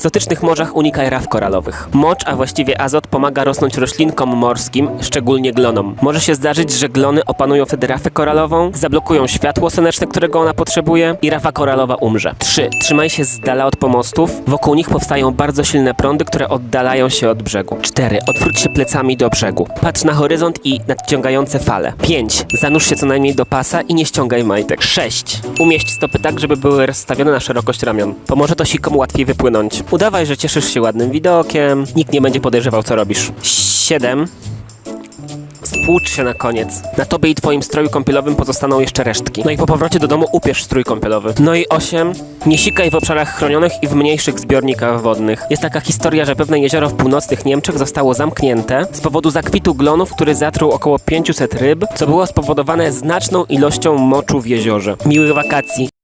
egzotycznych morzach unikaj raf koralowych. Mocz, a właściwie azot, pomaga rosnąć roślinkom morskim, szczególnie glonom. Może się zdarzyć, że glony opanują wtedy rafę koralową, zablokują światło słoneczne, którego ona potrzebuje i rafa koralowa umrze. 3. Trzymaj się z dala od pomostów. Wokół nich powstają bardzo silne prądy, które oddalają się od brzegu. 4. Odwróć się plecami do brzegu. Patrz na horyzont i nadciągające fale. 5. Zanurz się co najmniej do pasa i nie ściągaj majtek. 6. Umieść stopy tak, żeby były rozstawione na szerokość ramion. Pomoże to sikom łatwiej wypłynąć. Udawaj, że cieszysz się ładnym widokiem. Nikt nie będzie podejrzewał, co robisz. 7. Spłucz się na koniec. Na tobie i twoim stroju kąpielowym pozostaną jeszcze resztki. No i po powrocie do domu upierz strój kąpielowy. No i 8. Nie sikaj w obszarach chronionych i w mniejszych zbiornikach wodnych. Jest taka historia, że pewne jezioro w północnych Niemczech zostało zamknięte z powodu zakwitu glonów, który zatruł około 500 ryb, co było spowodowane znaczną ilością moczu w jeziorze. Miłych wakacji.